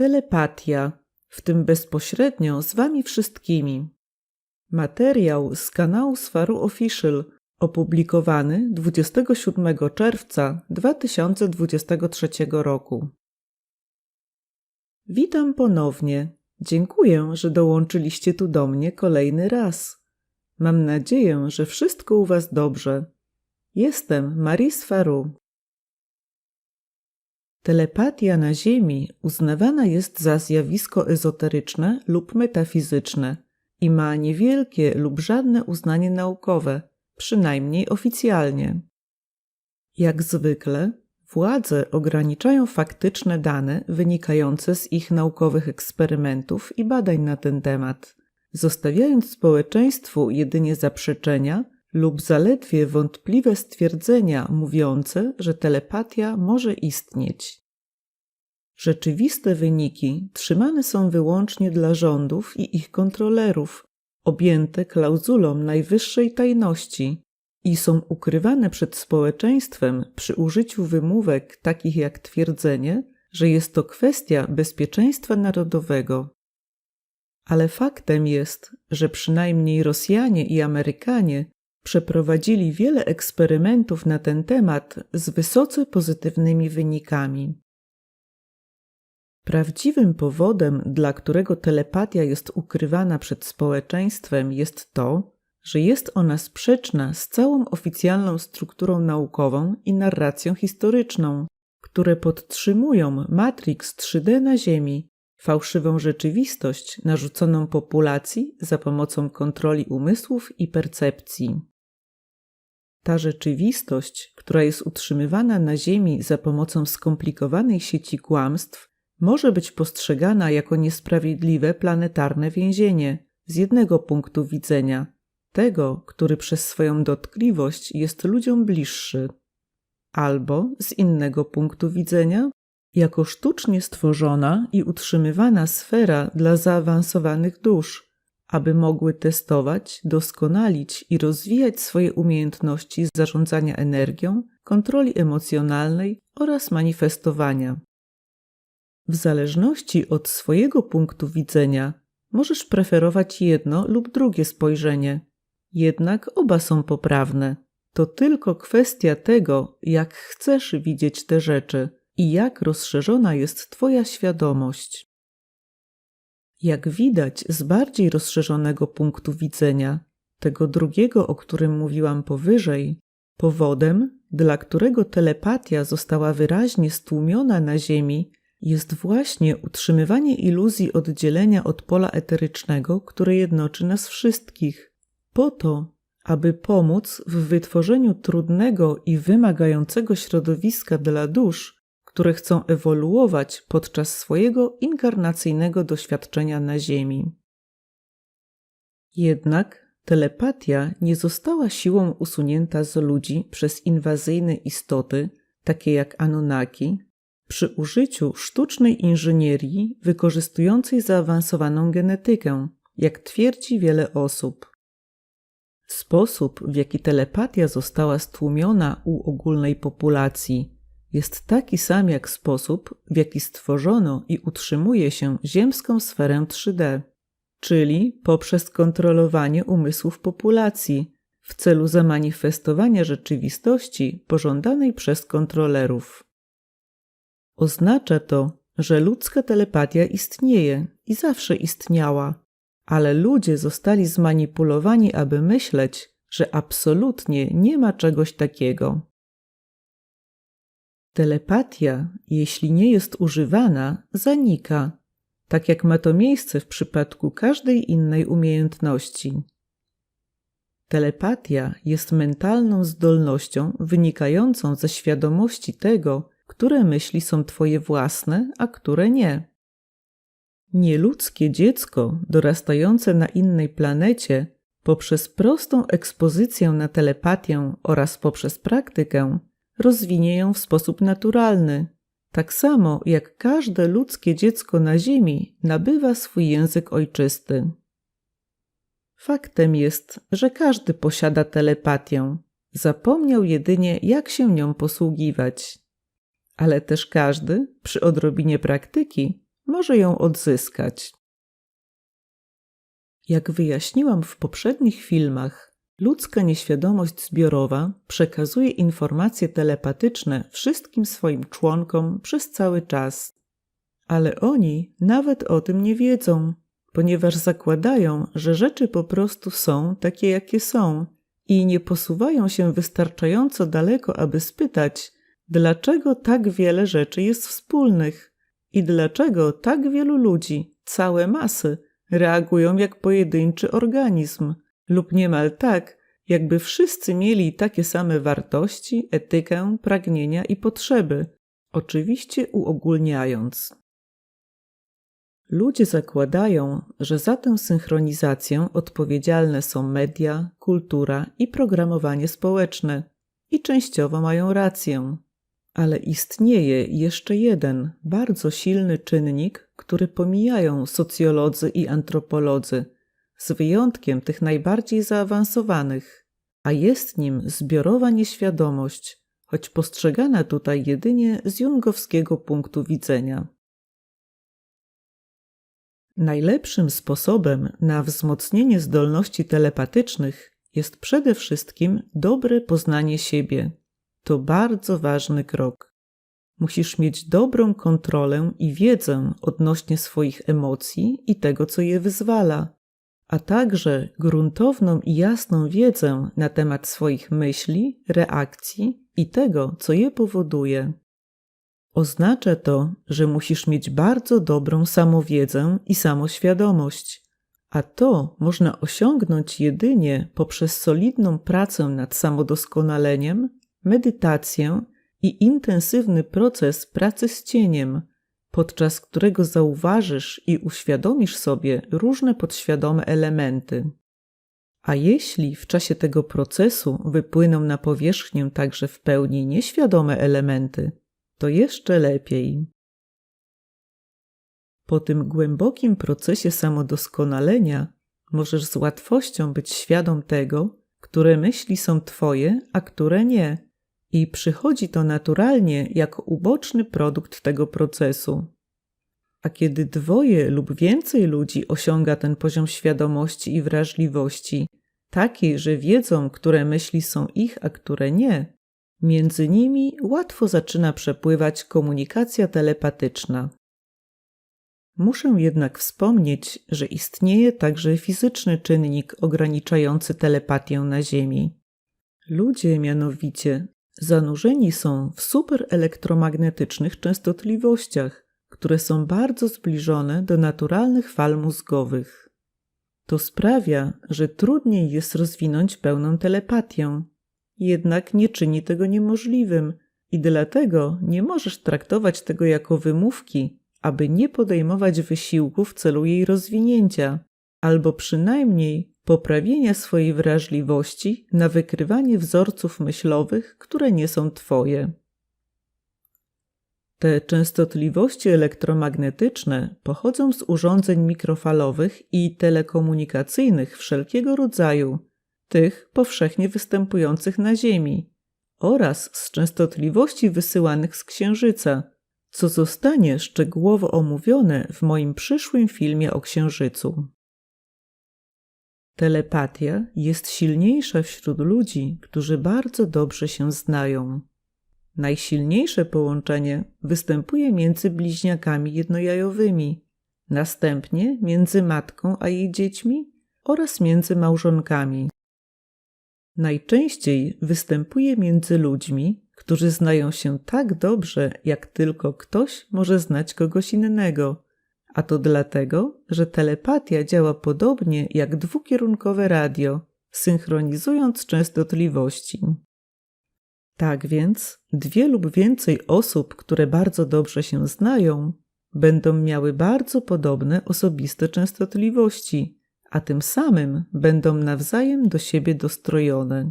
Telepatia, w tym bezpośrednio z Wami wszystkimi. Materiał z kanału Swaru Official, opublikowany 27 czerwca 2023 roku. Witam ponownie. Dziękuję, że dołączyliście tu do mnie kolejny raz. Mam nadzieję, że wszystko u Was dobrze. Jestem Marie Swaru. Telepatia na Ziemi uznawana jest za zjawisko ezoteryczne lub metafizyczne i ma niewielkie lub żadne uznanie naukowe, przynajmniej oficjalnie. Jak zwykle, władze ograniczają faktyczne dane wynikające z ich naukowych eksperymentów i badań na ten temat, zostawiając społeczeństwu jedynie zaprzeczenia lub zaledwie wątpliwe stwierdzenia mówiące, że telepatia może istnieć. Rzeczywiste wyniki trzymane są wyłącznie dla rządów i ich kontrolerów, objęte klauzulą najwyższej tajności i są ukrywane przed społeczeństwem przy użyciu wymówek takich jak twierdzenie, że jest to kwestia bezpieczeństwa narodowego. Ale faktem jest, że przynajmniej Rosjanie i Amerykanie Przeprowadzili wiele eksperymentów na ten temat z wysoce pozytywnymi wynikami. Prawdziwym powodem, dla którego telepatia jest ukrywana przed społeczeństwem, jest to, że jest ona sprzeczna z całą oficjalną strukturą naukową i narracją historyczną, które podtrzymują Matrix 3D na Ziemi, fałszywą rzeczywistość narzuconą populacji za pomocą kontroli umysłów i percepcji. Ta rzeczywistość, która jest utrzymywana na Ziemi za pomocą skomplikowanej sieci kłamstw, może być postrzegana jako niesprawiedliwe planetarne więzienie z jednego punktu widzenia tego, który przez swoją dotkliwość jest ludziom bliższy, albo z innego punktu widzenia jako sztucznie stworzona i utrzymywana sfera dla zaawansowanych dusz aby mogły testować, doskonalić i rozwijać swoje umiejętności zarządzania energią, kontroli emocjonalnej oraz manifestowania. W zależności od swojego punktu widzenia możesz preferować jedno lub drugie spojrzenie, jednak oba są poprawne. To tylko kwestia tego, jak chcesz widzieć te rzeczy i jak rozszerzona jest Twoja świadomość. Jak widać z bardziej rozszerzonego punktu widzenia, tego drugiego, o którym mówiłam powyżej, powodem, dla którego telepatia została wyraźnie stłumiona na Ziemi, jest właśnie utrzymywanie iluzji oddzielenia od pola eterycznego, które jednoczy nas wszystkich, po to, aby pomóc w wytworzeniu trudnego i wymagającego środowiska dla dusz, które chcą ewoluować podczas swojego inkarnacyjnego doświadczenia na Ziemi. Jednak telepatia nie została siłą usunięta z ludzi przez inwazyjne istoty, takie jak Anunnaki, przy użyciu sztucznej inżynierii wykorzystującej zaawansowaną genetykę, jak twierdzi wiele osób. Sposób, w jaki telepatia została stłumiona u ogólnej populacji jest taki sam jak sposób, w jaki stworzono i utrzymuje się ziemską sferę 3D, czyli poprzez kontrolowanie umysłów populacji w celu zamanifestowania rzeczywistości pożądanej przez kontrolerów. Oznacza to, że ludzka telepatia istnieje i zawsze istniała, ale ludzie zostali zmanipulowani, aby myśleć, że absolutnie nie ma czegoś takiego. Telepatia, jeśli nie jest używana, zanika, tak jak ma to miejsce w przypadku każdej innej umiejętności. Telepatia jest mentalną zdolnością wynikającą ze świadomości tego, które myśli są Twoje własne, a które nie. Nieludzkie dziecko dorastające na innej planecie poprzez prostą ekspozycję na telepatię oraz poprzez praktykę rozwinie ją w sposób naturalny, tak samo jak każde ludzkie dziecko na Ziemi nabywa swój język ojczysty. Faktem jest, że każdy posiada telepatię, zapomniał jedynie, jak się nią posługiwać. Ale też każdy, przy odrobinie praktyki, może ją odzyskać. Jak wyjaśniłam w poprzednich filmach, ludzka nieświadomość zbiorowa przekazuje informacje telepatyczne wszystkim swoim członkom przez cały czas. Ale oni nawet o tym nie wiedzą, ponieważ zakładają, że rzeczy po prostu są takie, jakie są i nie posuwają się wystarczająco daleko, aby spytać, dlaczego tak wiele rzeczy jest wspólnych i dlaczego tak wielu ludzi, całe masy, reagują jak pojedynczy organizm, lub niemal tak, jakby wszyscy mieli takie same wartości, etykę, pragnienia i potrzeby, oczywiście uogólniając. Ludzie zakładają, że za tę synchronizację odpowiedzialne są media, kultura i programowanie społeczne, i częściowo mają rację. Ale istnieje jeszcze jeden bardzo silny czynnik, który pomijają socjolodzy i antropolodzy, z wyjątkiem tych najbardziej zaawansowanych, a jest nim zbiorowa nieświadomość, choć postrzegana tutaj jedynie z jungowskiego punktu widzenia. Najlepszym sposobem na wzmocnienie zdolności telepatycznych jest przede wszystkim dobre poznanie siebie. To bardzo ważny krok. Musisz mieć dobrą kontrolę i wiedzę odnośnie swoich emocji i tego, co je wyzwala, a także gruntowną i jasną wiedzę na temat swoich myśli, reakcji i tego, co je powoduje. Oznacza to, że musisz mieć bardzo dobrą samowiedzę i samoświadomość, a to można osiągnąć jedynie poprzez solidną pracę nad samodoskonaleniem, medytację i intensywny proces pracy z cieniem, podczas którego zauważysz i uświadomisz sobie różne podświadome elementy. A jeśli w czasie tego procesu wypłyną na powierzchnię także w pełni nieświadome elementy, to jeszcze lepiej. Po tym głębokim procesie samodoskonalenia możesz z łatwością być świadom tego, które myśli są Twoje, a które nie, i przychodzi to naturalnie jako uboczny produkt tego procesu. A kiedy dwoje lub więcej ludzi osiąga ten poziom świadomości i wrażliwości, taki, że wiedzą, które myśli są ich, a które nie, Między nimi łatwo zaczyna przepływać komunikacja telepatyczna. Muszę jednak wspomnieć, że istnieje także fizyczny czynnik ograniczający telepatię na Ziemi. Ludzie mianowicie zanurzeni są w superelektromagnetycznych częstotliwościach, które są bardzo zbliżone do naturalnych fal mózgowych. To sprawia, że trudniej jest rozwinąć pełną telepatię, jednak nie czyni tego niemożliwym i dlatego nie możesz traktować tego jako wymówki, aby nie podejmować wysiłku w celu jej rozwinięcia, albo przynajmniej poprawienia swojej wrażliwości na wykrywanie wzorców myślowych, które nie są Twoje. Te częstotliwości elektromagnetyczne pochodzą z urządzeń mikrofalowych i telekomunikacyjnych wszelkiego rodzaju, tych powszechnie występujących na Ziemi oraz z częstotliwości wysyłanych z Księżyca, co zostanie szczegółowo omówione w moim przyszłym filmie o Księżycu. Telepatia jest silniejsza wśród ludzi, którzy bardzo dobrze się znają. Najsilniejsze połączenie występuje między bliźniakami jednojajowymi, następnie między matką a jej dziećmi oraz między małżonkami. Najczęściej występuje między ludźmi, którzy znają się tak dobrze, jak tylko ktoś może znać kogoś innego, a to dlatego, że telepatia działa podobnie jak dwukierunkowe radio, synchronizując częstotliwości. Tak więc dwie lub więcej osób, które bardzo dobrze się znają, będą miały bardzo podobne osobiste częstotliwości, a tym samym będą nawzajem do siebie dostrojone.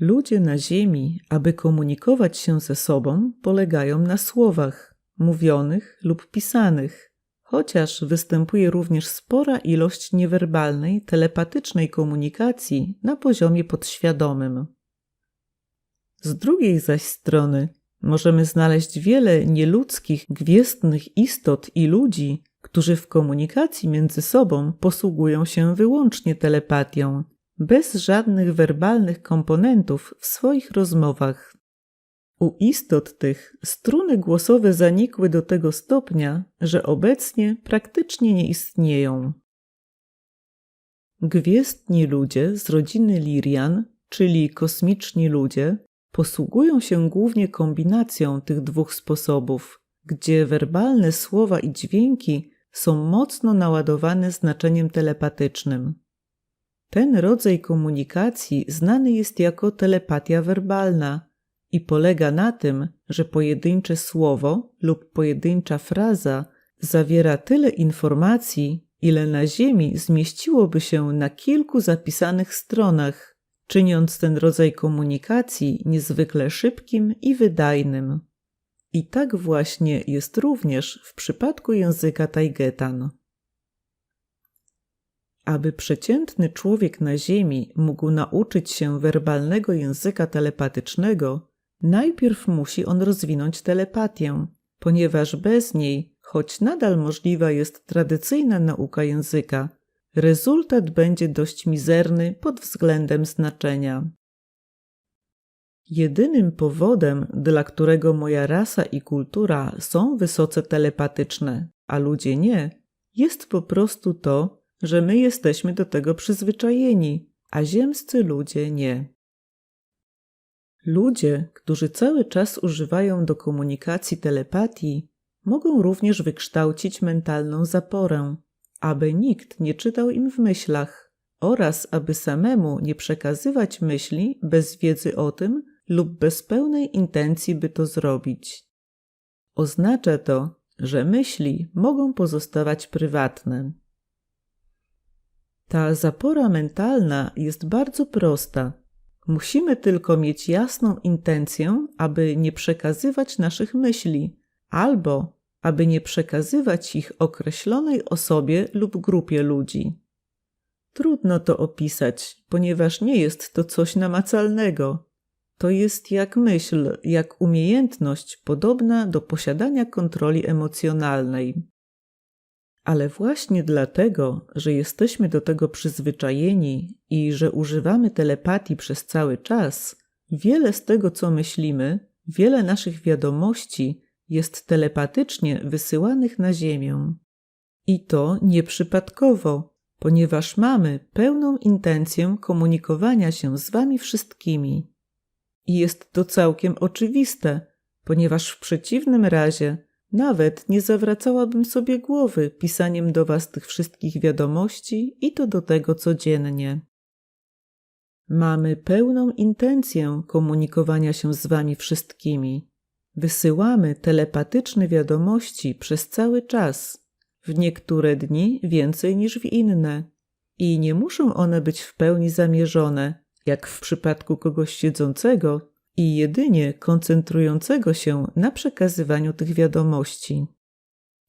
Ludzie na Ziemi, aby komunikować się ze sobą, polegają na słowach, mówionych lub pisanych, chociaż występuje również spora ilość niewerbalnej, telepatycznej komunikacji na poziomie podświadomym. Z drugiej zaś strony, możemy znaleźć wiele nieludzkich, gwiezdnych istot i ludzi, którzy w komunikacji między sobą posługują się wyłącznie telepatią, bez żadnych werbalnych komponentów w swoich rozmowach. U istot tych struny głosowe zanikły do tego stopnia, że obecnie praktycznie nie istnieją. Gwiezdni ludzie z rodziny Lirian, czyli kosmiczni ludzie, posługują się głównie kombinacją tych dwóch sposobów, gdzie werbalne słowa i dźwięki są mocno naładowane znaczeniem telepatycznym. Ten rodzaj komunikacji znany jest jako telepatia werbalna i polega na tym, że pojedyncze słowo lub pojedyncza fraza zawiera tyle informacji, ile na Ziemi zmieściłoby się na kilku zapisanych stronach, czyniąc ten rodzaj komunikacji niezwykle szybkim i wydajnym. I tak właśnie jest również w przypadku języka Tajgetan. Aby przeciętny człowiek na Ziemi mógł nauczyć się werbalnego języka telepatycznego, najpierw musi on rozwinąć telepatię, ponieważ bez niej, choć nadal możliwa jest tradycyjna nauka języka, rezultat będzie dość mizerny pod względem znaczenia. Jedynym powodem, dla którego moja rasa i kultura są wysoce telepatyczne, a ludzie nie, jest po prostu to, że my jesteśmy do tego przyzwyczajeni, a ziemscy ludzie nie. Ludzie, którzy cały czas używają do komunikacji telepatii, mogą również wykształcić mentalną zaporę, aby nikt nie czytał im w myślach oraz aby samemu nie przekazywać myśli bez wiedzy o tym lub bez pełnej intencji, by to zrobić. Oznacza to, że myśli mogą pozostawać prywatne. Ta zapora mentalna jest bardzo prosta. Musimy tylko mieć jasną intencję, aby nie przekazywać naszych myśli, albo aby nie przekazywać ich określonej osobie lub grupie ludzi. Trudno to opisać, ponieważ nie jest to coś namacalnego. To jest jak myśl, jak umiejętność podobna do posiadania kontroli emocjonalnej. Ale właśnie dlatego, że jesteśmy do tego przyzwyczajeni i że używamy telepatii przez cały czas, wiele z tego, co myślimy, wiele naszych wiadomości jest telepatycznie wysyłanych na Ziemię. I to nieprzypadkowo, ponieważ mamy pełną intencję komunikowania się z Wami wszystkimi. I jest to całkiem oczywiste, ponieważ w przeciwnym razie nawet nie zawracałabym sobie głowy pisaniem do Was tych wszystkich wiadomości i to do tego codziennie. Mamy pełną intencję komunikowania się z Wami wszystkimi. Wysyłamy telepatyczne wiadomości przez cały czas, w niektóre dni więcej niż w inne. I nie muszą one być w pełni zamierzone, jak w przypadku kogoś siedzącego i jedynie koncentrującego się na przekazywaniu tych wiadomości.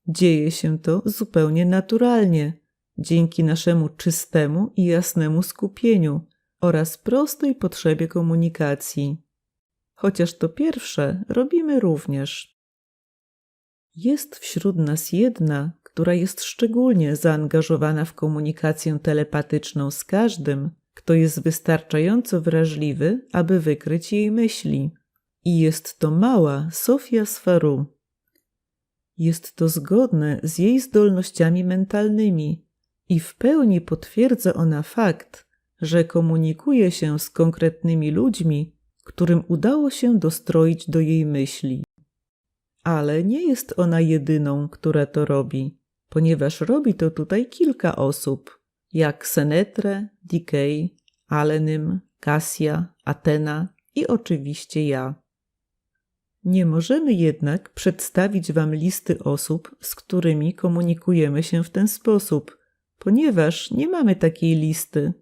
Dzieje się to zupełnie naturalnie, dzięki naszemu czystemu i jasnemu skupieniu oraz prostej potrzebie komunikacji. Chociaż to pierwsze robimy również. Jest wśród nas jedna, która jest szczególnie zaangażowana w komunikację telepatyczną z każdym, kto jest wystarczająco wrażliwy, aby wykryć jej myśli. I jest to mała Sofia Sfaru. Jest to zgodne z jej zdolnościami mentalnymi i w pełni potwierdza ona fakt, że komunikuje się z konkretnymi ludźmi, którym udało się dostroić do jej myśli. Ale nie jest ona jedyną, która to robi, ponieważ robi to tutaj kilka osób jak Senetre, Decay, Alenym, Cassia, Atena i oczywiście ja. Nie możemy jednak przedstawić Wam listy osób, z którymi komunikujemy się w ten sposób, ponieważ nie mamy takiej listy.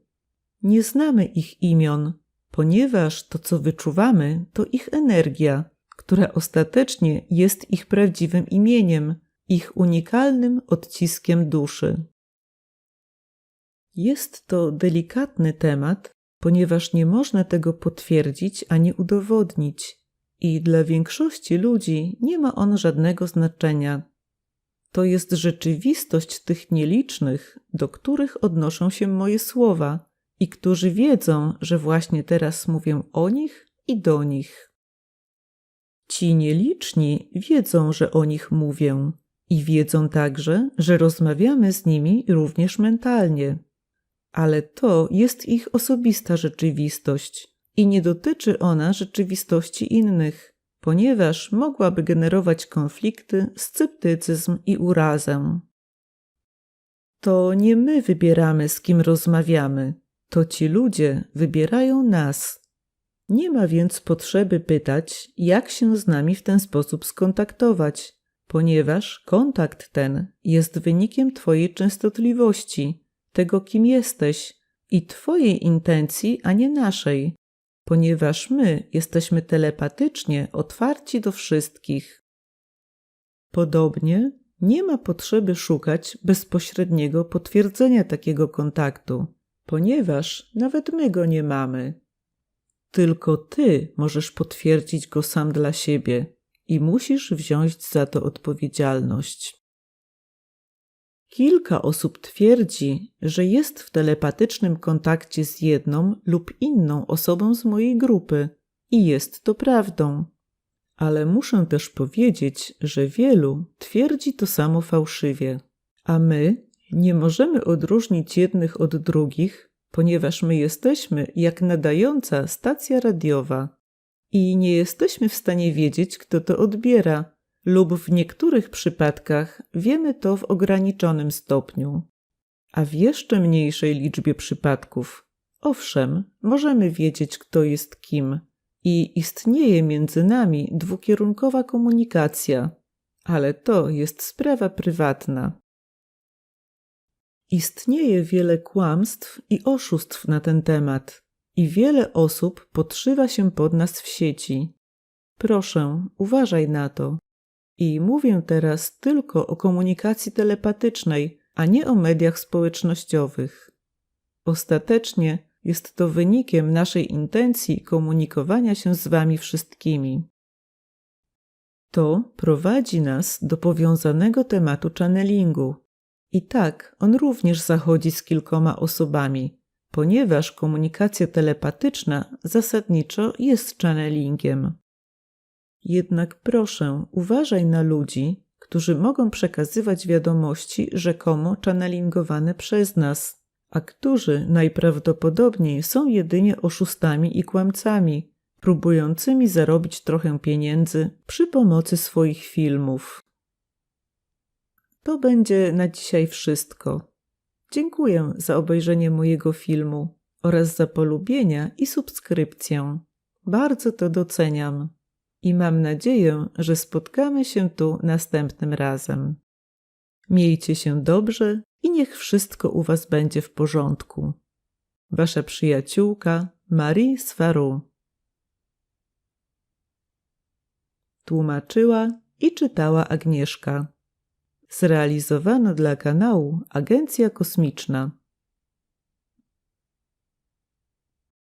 Nie znamy ich imion, ponieważ to, co wyczuwamy, to ich energia, która ostatecznie jest ich prawdziwym imieniem, ich unikalnym odciskiem duszy. Jest to delikatny temat, ponieważ nie można tego potwierdzić ani udowodnić. i dla większości ludzi nie ma on żadnego znaczenia. To jest rzeczywistość tych nielicznych, do których odnoszą się moje słowa i którzy wiedzą, że właśnie teraz mówię o nich i do nich. Ci nieliczni wiedzą, że o nich mówię i wiedzą także, że rozmawiamy z nimi również mentalnie. Ale to jest ich osobista rzeczywistość i nie dotyczy ona rzeczywistości innych, ponieważ mogłaby generować konflikty, sceptycyzm i urazę. To nie my wybieramy, z kim rozmawiamy, to ci ludzie wybierają nas. Nie ma więc potrzeby pytać, jak się z nami w ten sposób skontaktować, ponieważ kontakt ten jest wynikiem Twojej częstotliwości, tego kim jesteś i Twojej intencji, a nie naszej, ponieważ my jesteśmy telepatycznie otwarci do wszystkich. Podobnie nie ma potrzeby szukać bezpośredniego potwierdzenia takiego kontaktu, ponieważ nawet my go nie mamy. Tylko ty możesz potwierdzić go sam dla siebie i musisz wziąć za to odpowiedzialność. Kilka osób twierdzi, że jest w telepatycznym kontakcie z jedną lub inną osobą z mojej grupy i jest to prawdą. Ale muszę też powiedzieć, że wielu twierdzi to samo fałszywie, a my nie możemy odróżnić jednych od drugich, ponieważ my jesteśmy jak nadająca stacja radiowa i nie jesteśmy w stanie wiedzieć, kto to odbiera, lub w niektórych przypadkach wiemy to w ograniczonym stopniu, a w jeszcze mniejszej liczbie przypadków, owszem, możemy wiedzieć, kto jest kim i istnieje między nami dwukierunkowa komunikacja, ale to jest sprawa prywatna. Istnieje wiele kłamstw i oszustw na ten temat, i wiele osób podszywa się pod nas w sieci. Proszę, uważaj na to. I mówię teraz tylko o komunikacji telepatycznej, a nie o mediach społecznościowych. Ostatecznie jest to wynikiem naszej intencji komunikowania się z Wami wszystkimi. To prowadzi nas do powiązanego tematu channelingu, i tak, on również zachodzi z kilkoma osobami, ponieważ komunikacja telepatyczna zasadniczo jest channelingiem. Jednak proszę, uważaj na ludzi, którzy mogą przekazywać wiadomości rzekomo channelingowane przez nas, a którzy najprawdopodobniej są jedynie oszustami i kłamcami, próbującymi zarobić trochę pieniędzy przy pomocy swoich filmów. To będzie na dzisiaj wszystko. Dziękuję za obejrzenie mojego filmu oraz za polubienia i subskrypcję. Bardzo to doceniam i mam nadzieję, że spotkamy się tu następnym razem. Miejcie się dobrze i niech wszystko u Was będzie w porządku. Wasza przyjaciółka Marie Swaru. Tłumaczyła i czytała Agnieszka. Zrealizowano dla kanału Agencja Kosmiczna.